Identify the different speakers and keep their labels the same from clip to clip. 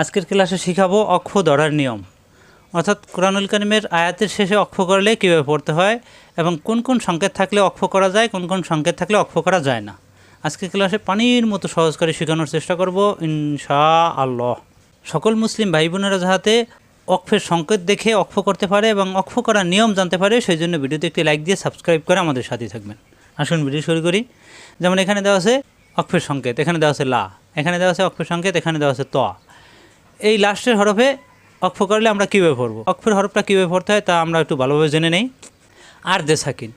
Speaker 1: আজকের ক্লাসে শিখাবো অক্ষ ধরার নিয়ম। অর্থাৎ কোরআনুল কারিমের আয়াতের শেষে অক্ষ করলে কীভাবে পড়তে হয় এবং কোন কোন সংকেত থাকলে অক্ষ করা যায়, কোন কোন সংকেত থাকলে অক্ষ করা যায় না। আজকের ক্লাসে পানির মতো সহজ করে শেখানোর চেষ্টা করব ইনশা আল্লাহ সকল মুসলিম ভাই বোনেরা যাহাতে অক্ষের সংকেত দেখে অক্ষ করতে পারে এবং অক্ষ করার নিয়ম জানতে পারে, সেই জন্য ভিডিওতে একটি লাইক দিয়ে সাবস্ক্রাইব করে আমাদের সাথে থাকবেন। আসুন ভিডিও শুরু করি। যেমন এখানে দেওয়া আছে অক্ষের সংকেত, এখানে দেওয়া আছে লা, এখানে দেওয়া আছে অক্ষের সংকেত, এখানে দেওয়া আছে ত। এই লাস্টের হরফে অক্ষ করলে আমরা কীভাবে পড়ব? অক্ষের হরফটা কীভাবে পড়তে হয় তা আমরা একটু ভালোভাবে জেনে নেই। আর দে সাকিন।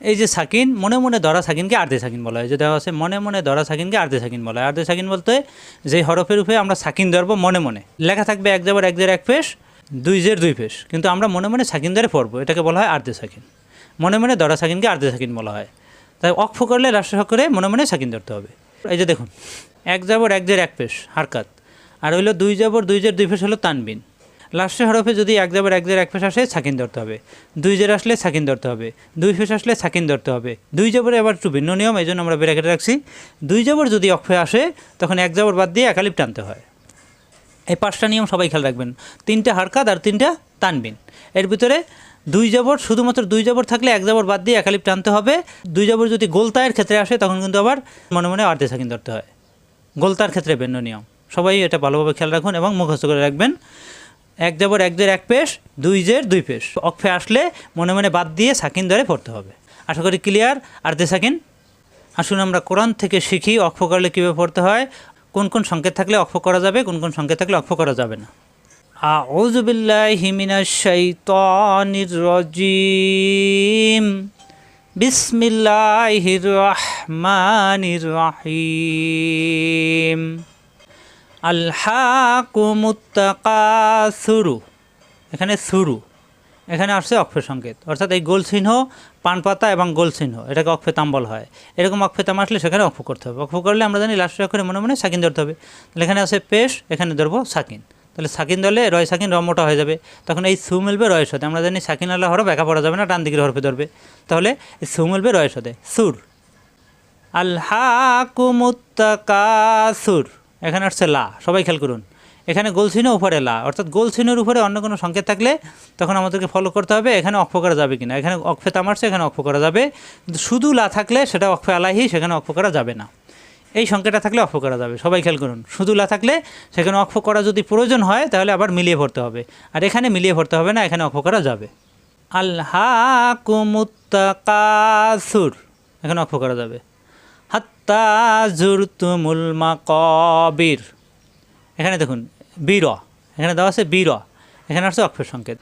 Speaker 1: এই যে সাকিন, মনে মনে ধরা সাকিনকে আর্ধে সাকিন বলা হয়। যে দেওয়া আছে, মনে মনে ধরা সাকিনকে আর্ধে সাকিন বলা হয়। আর্ধে সাকিন বলতে যে হরফের উপরে আমরা সাকিন ধরবো মনে মনে। লেখা থাকবে এক জাবার এক জের এক পেশ, দুই জের দুই পেশ। কিন্তু আমরা মনে মনে সাকিন ধরে পড়ব। এটাকে বলা হয় আর্ধে সাকিন। মনে মনে ধরা সাকিনকে আর্ধে সাকিন বলা হয়। তাই অক্ষ করলে লাস্টের করে মনে মনে সাকিন ধরতে হবে। এই যে দেখুন, এক জাবর এক জের এক পেশ, হারকাত। আর হইল দুই জাবর, দুই জের দুই পেশ হলো তানবিন। লাস্টের হরফে যদি এক জাবার, এক জের এক ফেস আসে, সাকিন ধরতে হবে। দুই জের আসলে সাকিন ধরতে হবে। দুই ফেস আসলে সাকিন ধরতে হবে। দুই জাবরে আবার একটু ভিন্ন নিয়ম এই জন্য আমরা ব্র্যাকেটে রাখছি। দুই জাবর যদি অক্ষে আসে, তখন এক জাবর বাদ দিয়ে একালিপ টানতে হয়। এই পাঁচটা নিয়ম সবাই খেয়াল রাখবেন। তিনটা হারকাত আর তিনটা তানবিন। এর ভিতরে দুই জাবর, শুধুমাত্র দুই জাবর থাকলে এক জাবর বাদ দিয়ে একালিপ টানতে হবে। দুই জাবর যদি গোলতায়ের ক্ষেত্রে আসে, তখন কিন্তু আবার মনে মনে আর্ধে সাকিন ধরতে হয়। গোলতার ক্ষেত্রে ভিন্ন নিয়ম। সবাই এটা ভালোভাবে খেয়াল রাখুন এবং মুখস্থ করে রাখবেন। এক জাবর এক জের এক পেশ, দুই জের, দুই পেশ। অক্ষে আসলে মনে মনে বাদ দিয়ে সাকিন ধরে পড়তে হবে। আশা করি ক্লিয়ার আর দে সাকিন? আসুন আমরা কোরআন থেকে শিখি অক্ষ করলে কীভাবে পড়তে হয়। কোন কোন সংকেত থাকলে অক্ষ করা যাবে, কোন কোন সংকেত থাকলে অক্ষ করা যাবে না। আউযু বিল্লাহি মিনাশ শাইতানির রাজিম। বিসমিল্লাহির রহমানির রহিম। আলহাকুমুত্তাকাসুরু এখানে সুরু। এখানে আসছে অক্ষর সংকেত। অর্থাৎ এই গোল চিহ্ন, পান পাতা এবং গোল চিহ্ন, এটাকে অক্ষেতাম বলা হয়। এরকম অক্ষেতাম আসলে সেখানে অক্ষ করতে হবে। অক্ষ করলে আমরা জানি লাস্টের অক্ষরে মনে মনে সাকিন ধরতে হবে। তাহলে এখানে আছে পেশ, এখানে ধরবো সাকিন। তাহলে সাকিন ধরলে রয় সাকিন রমটা হয়ে যাবে। তখন এই সু মিলবে রয়ের সাথে। আমরা জানি সাকিন আল্লাহ হরফ একা পড়া যাবে না, ডান দিকের হরফে ধরবে। তাহলে এই সু মিলবে রয়ের সাথে। সুর। আল্হাকুমুত্তাকাসুর এখানে আসছে লা, সবাই খেয়াল করুন। এখানে গোলছিনো উপরে লা, অর্থাৎ গোলছিনোর উপরে অন্য কোনো সংকেত থাকলে তখন আমাদেরকে ফলো করতে হবে, এখানে অক্ষ করা যাবে কিনা। এখানে অক্ষে তামারছে এখানে অক্ষ করা যাবে। কিন্তু শুধু লা থাকলে সেটা অক্ষ আলাহি, সেখানে অক্ষ করা যাবে না। এই সংকেতটা থাকলে অক্ষ করা যাবে, সবাই খেয়াল করুন। শুধু লা থাকলে সেখানে অক্ষ করা যদি প্রয়োজন হয়, তাহলে আবার মিলিয়ে ভরতে হবে। আর এখানে মিলিয়ে ভরতে হবে না, এখানে অক্ষ করা যাবে। আল্লাহ কুমুত্তাকাসুর এখানে অক্ষ করা যাবে। হাত্তা জুরতুমুল মাকবির। এখানে দেখুন, বীর। এখানে দেওয়া আছে বীর। এখানে আসছে অক্ষর সংকেত।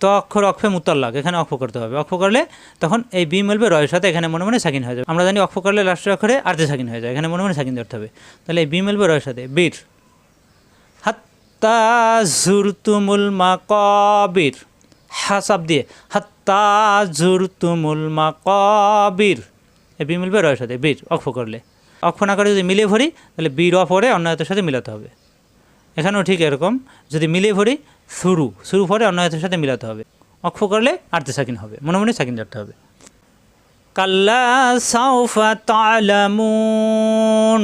Speaker 1: ত অক্ষর, অক্ষে মুতাল্লাক। এখানে অক্ষ করতে হবে। অক্ষ করলে তখন এই বি মিলবে রয়ের সাথে। এখানে মনে মনে সাকিন হয়ে যাবে। আমরা জানি অক্ষ করলে লাস্টের অক্ষরে আর্ধে সাকিন হয়ে যায়। এখানে মনে মনে সাকিন ধরতে হবে। তাহলে এই বি মিলবে রয়ের সাথে। বীর। হাত্তা জুরতুমুল মাকবির। হাসাব দিয়ে। হাত্তা মাকবির। এই বি মিলবে, রয়ের সাথে, বীর, অক্ষ করলে। অক্ষ না করে যদি মিলিয়ে ভরি, তাহলে বীর অ পরে অন্য হাতের সাথে মিলাতে হবে। এখানেও ঠিক এরকম, যদি মিলিয়ে ভরি, শুরু শুরু পরে অন্য হাতের সাথে মিলাতে হবে। অক্ষ করলে আর্ধে সাকিন হবে, মনে মনে সাকিন ধরতে হবে। কাল্লা সাউফা তালামুন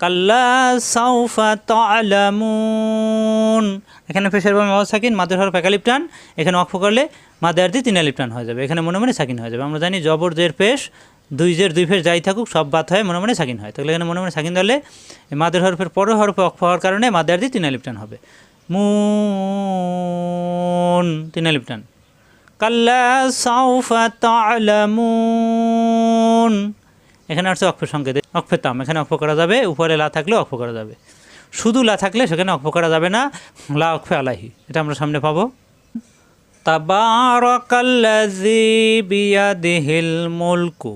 Speaker 1: কাল্লা সাউফা তালামুন এখানে পেশের বা মাওয়া সাকিন, মাদের হরফ একালিপ টান এখানে অক্ষ করলে মাদের আর্ধি তিন আলিপ টান হয়ে যাবে। এখানে মনে মনে সাকিন হয়ে যাবে। আমরা জানি জবর জের পেশ দুই জের, দুই ফের যাই থাকুক, সব বাদ হয় মনে মনে সাকিন হয়। তাহলে এখানে মনে মনে সাকিন এই মাদের হরফের পরের হরফে অক্ষ হওয়ার কারণে মাদের আর্ধি তিন আলিপ টান হবে। মুন, তিন আলিপ টান। কাল্লা সাউফা তালামুন। এখানে আসছে অক্ষ সংকেত। অক্ষ তাম, এখানে অক্ষ করা যাবে। উপরে লা থাকলে অক্ষ করা যাবে। শুধু লা থাকলে সেখানে অক্ষ করা যাবে না। লা অক্ষ আলাহি এটা আমরা সামনে পাবো। তাবারাকাল্লাজি মুলকু।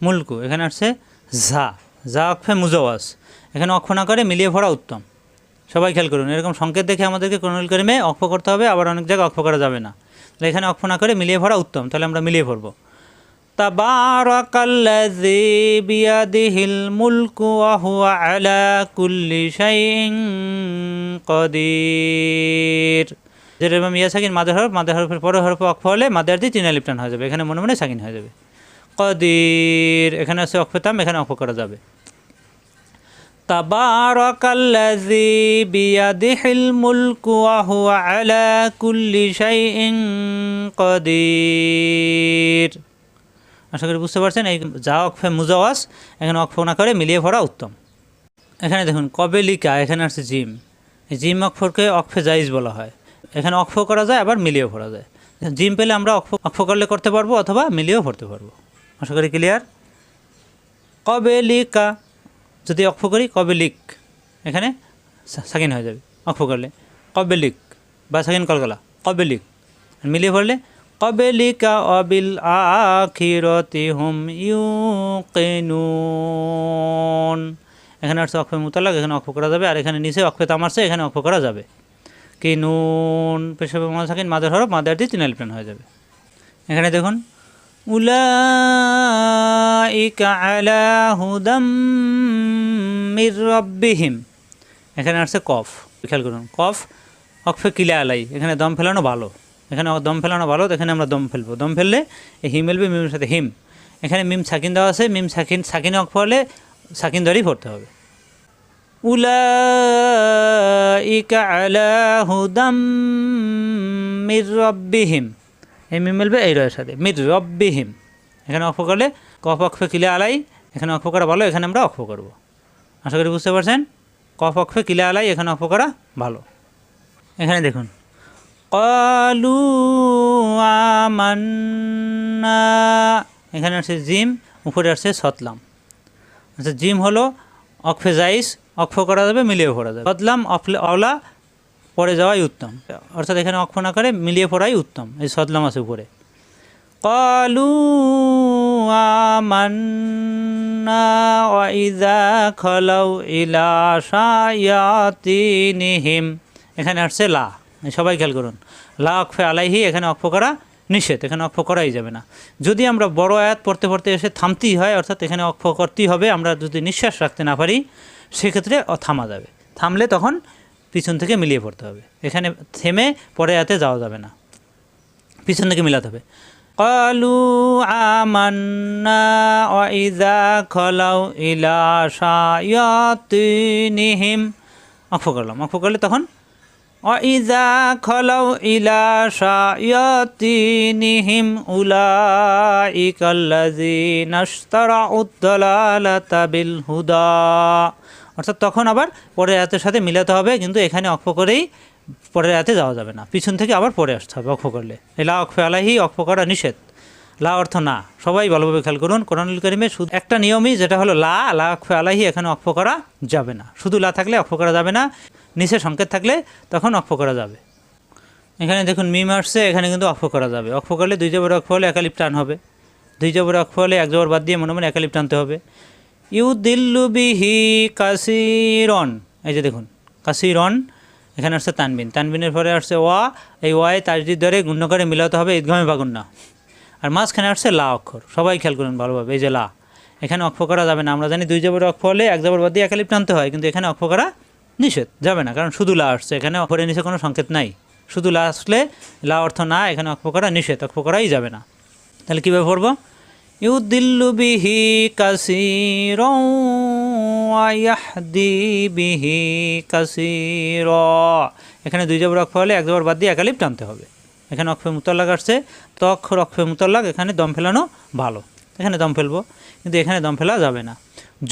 Speaker 1: মুলকু, এখানে আসছে ঝা যা অক্ষে মুজওয়াজ। এখানে অক্ষ না করে মিলিয়ে ভরা উত্তম। সবাই খেয়াল করুন, এরকম সংকেত দেখে আমাদেরকে কোনল করিমে অক্ষ করতে হবে, আবার অনেক জায়গায় অক্ষ করা যাবে না। তাহলে এখানে অক্ষ না করে মিলিয়ে ভরা উত্তম, তাহলে আমরা মিলিয়ে ভরবো। তাবারাকাল্লাজি মুলকু ওয়া হুয়া আলা কুল্লি শাইইন কদির। যেরকম ইয়া সাকিন মাদের হরফ, মাদের হরফের পরে হরফ অক্ষ হলে মাদের দিয়ে তিন লিপ্টান হয়ে যাবে। এখানে মনে মনে সাকিন হয়ে যাবে। কদির, এখানে আছে অক্ষতাম এখানে অক্ষ করা যাবে। তাবারাকাল্লাযী বিয়াদিহিল মুলকু ওয়া হুয়া আলা কুল্লি শাইইন কাদির। আশা করি বুঝতে পারছেন, এই যা অক্ষে মুজাওয়াজ, এখানে অক্ষ না করে মিলিয়ে পড়া উত্তম। এখানে দেখুন কবেলিকা এখানে আসছে জিম। জিম অক্ষরকে অক্ষে জাইজ বলা হয়। এখানে অক্ষ করা যায়, আবার মিলিয়েও পড়া যায়। জিম পেলে আমরা অক্ষ অক্ষ করলে করতে পারব অথবা মিলিয়েও পড়তে পারব। আশা করি ক্লিয়ার কবে লিকা যদি অক্ষ করি কবে লিক এখানে সাকিন হয়ে যাবে অক্ষ করলে। কবে লিক বা সাকিন কলকলা কবে লিক মিলিয়ে পড়লে কবেলিকা অবিল আখিরতি হুম ইউকিনুন। এখানে আসছে অক্ষয় মুতালাক, এখানে অক্ষ করা যাবে, আর এখানে নিচে অক্ষয় তামারছে এখানে অক্ষ করা যাবে। কি নুন, পেশাবে মনে থাকেন, মাদার হরফ, মাদার দিয়ে তিনাল প্লেন হয়ে যাবে। এখানে দেখুন, উলাইকা আলা মির এখানে আসছে কফ, খেয়াল করুন, কফ অক্ষে কিলা আলাই, এখানে দম ফেলানো ভালো। এখানে দম ফেলানো ভালো, এখানে আমরা দম ফেলব। দম ফেললে এই হিম এলবে মিমের সাথে হিম। এখানে মিম সাকিন দেওয়া আছে, মিম সাকিন, সাকিনে অক্ষ হলে সাকিন ধরেই পড়তে হবে। উলাইকা আলা হুদাম মির রব্বিহিম। এই মিম মিলবে, এই রয়ের সাথে। মির রব্বিহিম। এখানে অক্ষ করলে কফ অক্ষ কিলে আলাই, এখানে অক্ষ করা ভালো, এখানে আমরা অক্ষ করব। আশা করি বুঝতে পারছেন? কফ অক্ষ কিলে আলাই, এখানে অক্ষ করা ভালো। এখানে দেখুন। কলু আমান্না। এখানে আসছে জিম, উপরে আসছে সতলাম। আচ্ছা জিম হলো অক্ষে জাইস অক্ষ করা যাবে, মিলিয়ে পড়া যাবে। অফলে অলা পরে যাওয়াই উত্তম। অর্থাৎ এখানে অক্ষ না করে মিলিয়ে পড়াই উত্তম, এই সদলাম আছে উপরে। কলু আমান্না এখানে আসছে লা, সবাই খেয়াল করুন। লা অক্ষে আলাইহি, এখানে অক্ষ করা নিষেধ, এখানে অক্ষ করাই যাবে না। যদি আমরা বড় আয়াত পড়তে পড়তে এসে থামতেই হয়, অর্থাৎ এখানে অক্ষ করতেই হবে, আমরা যদি নিঃশ্বাস রাখতে না পারি, সেক্ষেত্রে থামা যাবে। থামলে তখন পিছন থেকে মিলিয়ে পড়তে হবে। এখানে থেমে পরে আয়াতে যাওয়া যাবে না। পিছন থেকে মিলাতে হবে। কলু শায়াতিনিহিম। অক্ষ করলাম। অক্ষ করলে তখন উলাইকাল্লাযীনা ইশতারাউদ দালালাতা বিল হুদা অর্থাৎ তখন আবার পরের রাতের সাথে মিলাতে হবে, কিন্তু এখানে অক্ষ করেই পরের রাতে যাওয়া যাবে না। পিছন থেকে আবার পরে আসতে হবে অক্ষ করলে। লা অক্ষ আলাহি অক্ষ করা নিষেধ। লা অর্থ না। সবাই ভালোভাবে খেয়াল করুন, কোরআনুল করিমে শুধু একটা নিয়মই, যেটা হলো লা লা অক্ষ আলাহি এখানে অক্ষ করা যাবে না। শুধু লা থাকলে অক্ষ করা যাবে না। নিচে সংকেত থাকলে তখন অক্ষ করা যাবে। এখানে দেখুন মিম আসছে, এখানে কিন্তু অক্ষ করা যাবে। অক্ষ করলে দুই জবর অক্ষ হলে একালিপ টান হবে। দুই জবর অক্ষ হলে এক জবর বাদ দিয়ে মনে মনে একালিপ টানতে হবে। ইউ দিল্লু বিহি কাসিরন। এই যে দেখুন, কাসিরন, এখানে আসছে তানবিন। তানবিনের পরে আসছে ওয়া। এই ওয়াই তাজদিদ ধরে গুণ্য করে মিলাতে হবে ঈদগামে বাগুন্না আর মাঝখানে আসছে লা অক্ষর। সবাই খেয়াল করুন ভালোভাবে, এই যে লা। এখানে অক্ষ করা যাবে না। আমরা জানি দুই জবর অক্ষ হলে এক জবর বাদ দিয়ে একালিপ টানতে হয়, কিন্তু এখানে অক্ষ করা নিষেধ, যাবে না। কারণ শুধু লা আসছে, এখানে অক্ষরের নিচে কোনো সংকেত নাই। শুধু লা আসলে লা অর্থ না, এখানে অক্ষ করা নিষেধ, অক্ষ করাই যাবে না। তাহলে কীভাবে পড়ব? ইউদিল্লু বিহি কাসির ওয়াহদি বিহি কাসির। এখানে দুই জবর অক্ষ হলে এক জবর বাদ দিয়ে একালিপ টানতে হবে। এখানে অক্ষে মুতাল্লাক আসছে, তো অক্ষর অক্ষে মুতাল্লাক, এখানে দম ফেলানো ভালো। এখানে দম ফেলব, কিন্তু এখানে দম ফেলা যাবে না।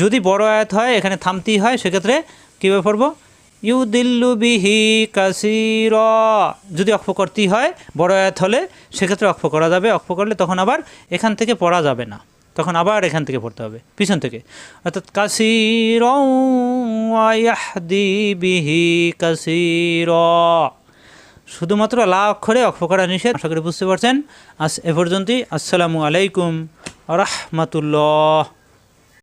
Speaker 1: যদি বড় আয়াত হয়, এখানে থামতেই হয়, সেক্ষেত্রে কীভাবে পড়ব? ইউ দিল্লু বিহি কাসির। যদি অক্ষ করতেই হয়, বড় আয়াত হলে সেক্ষেত্রে অক্ষ করা যাবে। অক্ষ করলে তখন আবার এখান থেকে পড়া যাবে না। তখন আবার এখান থেকে পড়তে হবে, পিছন থেকে। অর্থাৎ কাসির বিহি কাসির। শুধুমাত্র লা অক্ষরে অক্ষ করা নিষেধ, আশা করি বুঝতে পারছেন। আজ এ পর্যন্তই। আসসালামু আলাইকুম রহমতুল্লাহ।